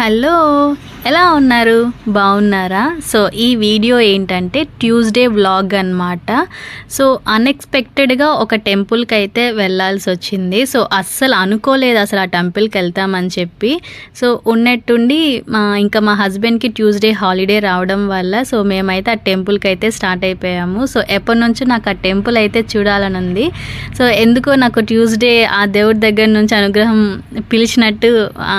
Hello ఎలా ఉన్నారు? బాగున్నారా? సో ఈ వీడియో ఏంటంటే ట్యూస్డే వ్లాగ్ అనమాట సో అన్ఎక్స్పెక్టెడ్గా ఒక టెంపుల్కి అయితే వెళ్ళాల్సి వచ్చింది సో అస్సలు అనుకోలేదు అసలు ఆ టెంపుల్కి వెళ్తామని చెప్పి. సో ఉన్నట్టుండి మా ఇంకా మా హస్బెండ్కి ట్యూస్డే హాలిడే రావడం వల్ల సో మేమైతే ఆ టెంపుల్కి అయితే స్టార్ట్ అయిపోయాము. సో ఎప్పటి నుంచో నాకు ఆ టెంపుల్ అయితే చూడాలని ఉంది సో ఎందుకో నాకు ట్యూస్డే ఆ దేవుడి దగ్గర నుంచి అనుగ్రహం పిలిచినట్టు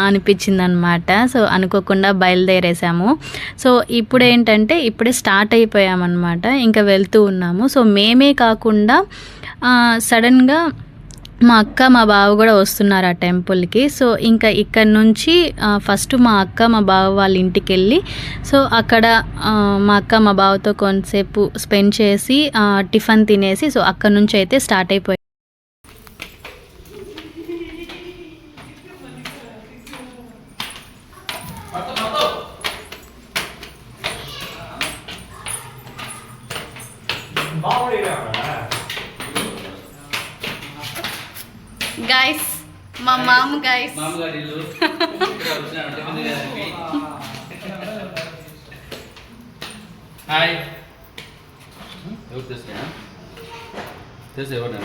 అనిపించింది అనమాట సో అనుకోకుండా బయలుదేరేసాము. సో ఇప్పుడు ఏంటంటే ఇప్పుడే స్టార్ట్ అయిపోయామన్నమాట. ఇంకా వెళ్తూ ఉన్నాము. సో మేమే కాకుండా సడన్గా మా అక్క మా బావ కూడా వస్తున్నారు ఆ టెంపుల్కి. సో ఇంకా ఇక్కడ నుంచి ఫస్ట్ మా అక్క మా బావ వాళ్ళ ఇంటికి వెళ్ళి సో అక్కడ మా అక్క మా బావతో కొంతసేపు స్పెండ్ చేసి టిఫిన్ తినేసి సో అక్కడ నుంచి అయితే స్టార్ట్ అయిపోయి. గైస్ మా మామ గైస్ హాయ్ ఎవరు తెస్తా తెస్తే ఎవరినా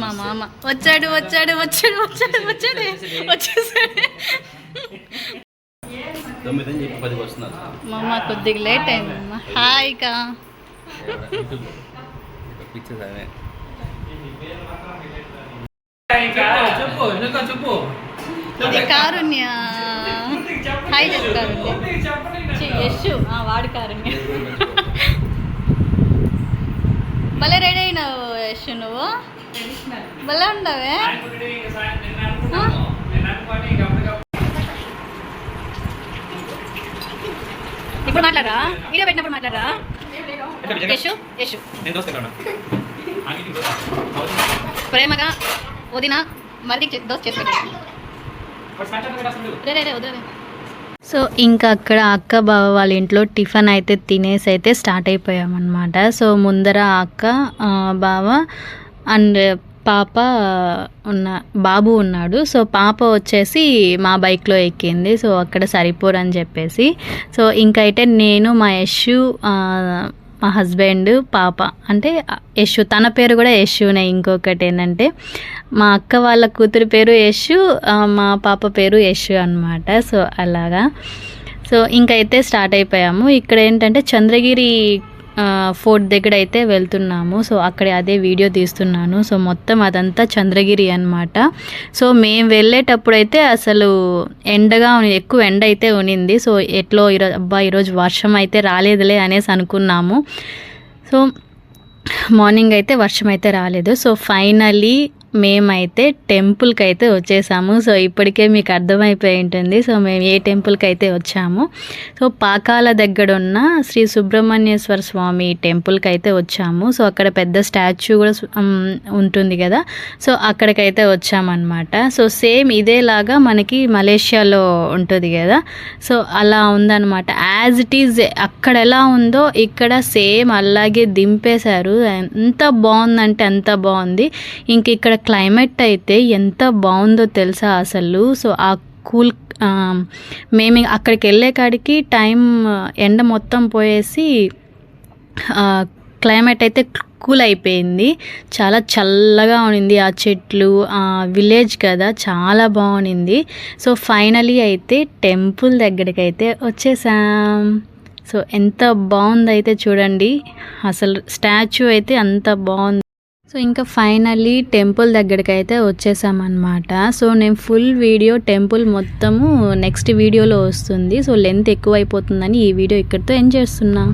మా మామ. వచ్చాడు వచ్చాడు వచ్చాడు వచ్చాడు వచ్చాడు. వచ్చేసాడు. తొమ్మిది అని చెప్పి పదికి వస్తున్నారు. మా అమ్మ కొద్దిగా లేట్ అయిందమ్మా హాయ్ కా పిక్చర్స్ అవే. చెప్పు ఇంకా చెప్పు. ఇది కారుణ్య. హాయ్ చెప్పు కారుణ్య. యశు. ఆ, వాడు కారుణ్య. భలే రెడీ అయినావు యశు నువ్వు. భలే ఉండవే ఆ? ఇప్పుడు మాట్లాడరా? వీడియో పెట్టినప్పుడు మాట్లాడరా? యశు యశు. ప్రేమగా వదిన మళ్ళీ దోశ చేసి పెట్టాను రే రే రే వదిలే సో ఇంకా అక్కడ అక్క బావ వాళ్ళ ఇంట్లో టిఫిన్ అయితే తినేసి అయితే స్టార్ట్ అయిపోయామన్నమాట. సో ముందర అక్క బావ అండ్ పాప ఉన్న బాబు ఉన్నాడు. సో పాప వచ్చేసి మా బైక్లో ఎక్కింది. సో అక్కడ సరిపోరని చెప్పేసి. సో ఇంకైతే నేను మా యశు మా హస్బెండ్ పాప. అంటే యశు తన పేరు కూడా యశునే. ఇంకొకటి ఏంటంటే మా అక్క వాళ్ళ కూతురు పేరు యశు మా పాప పేరు యశు అనమాట సో అలాగా. సో ఇంకైతే స్టార్ట్ అయిపోయాము. ఇక్కడ ఏంటంటే చంద్రగిరి ఫోర్ట్ దగ్గర అయితే వెళ్తున్నాము. సో అక్కడ అదే వీడియో తీస్తున్నాను. సో మొత్తం అదంతా చంద్రగిరి అనమాట సో మేము వెళ్ళేటప్పుడు అయితే అసలు ఎండగా ఎక్కువ ఎండ అయితే ఉనింది. సో ఎట్లో ఈరోజు అబ్బా ఈరోజు వర్షం అయితే రాలేదులే అనేసి అనుకున్నాము. సో మార్నింగ్ అయితే వర్షం అయితే రాలేదు. సో ఫైనలీ మేమైతే టెంపుల్కి అయితే వచ్చేసాము. సో ఇప్పటికే మీకు అర్థమైపోయి ఉంటుంది. సో మేము ఏ టెంపుల్కి అయితే వచ్చాము సో పాకాల దగ్గర ఉన్న శ్రీ సుబ్రహ్మణ్యేశ్వర స్వామి టెంపుల్కి అయితే వచ్చాము. సో అక్కడ పెద్ద స్టాచ్యూ కూడా ఉంటుంది కదా. సో అక్కడికైతే వచ్చామన్నమాట. సో సేమ్ ఇదేలాగా మనకి మలేషియాలో ఉంటుంది కదా. సో అలా ఉందన్నమాట. యాజ్ ఇట్ ఈజ్ అక్కడ ఎలా ఉందో ఇక్కడ సేమ్ అలాగే దింపేశారు. ఎంత బాగుందంటే అంత బాగుంది. ఇంక ఇక్కడ క్లైమేట్ అయితే ఎంత బాగుందో తెలుసా అసలు? సో ఆ కూల్ మేము అక్కడికి వెళ్ళే కాడికి టైం ఎండ మొత్తం పోయేసి క్లైమేట్ అయితే కూల్ అయిపోయింది. చాలా చల్లగా ఉండింది ఆ చెట్లు ఆ విలేజ్ కదా చాలా బాగుండింది సో ఫైనలీ అయితే టెంపుల్ దగ్గరికి అయితే వచ్చేసాం. సో ఎంత బాగుందైతే చూడండి. అసలు స్టాచ్యూ అయితే అంత బాగుంది. సో ఇంకా ఫైనల్లీ టెంపుల్ దగ్గరికి అయితే వచ్చేసామన్నమాట. సో నేను ఫుల్ వీడియో టెంపుల్ మొత్తము నెక్స్ట్ వీడియోలో వస్తుంది. సో లెంత్ ఎక్కువ అయిపోతుందని ఈ వీడియో ఇక్కడితో ఎండ్ చేస్తున్నా.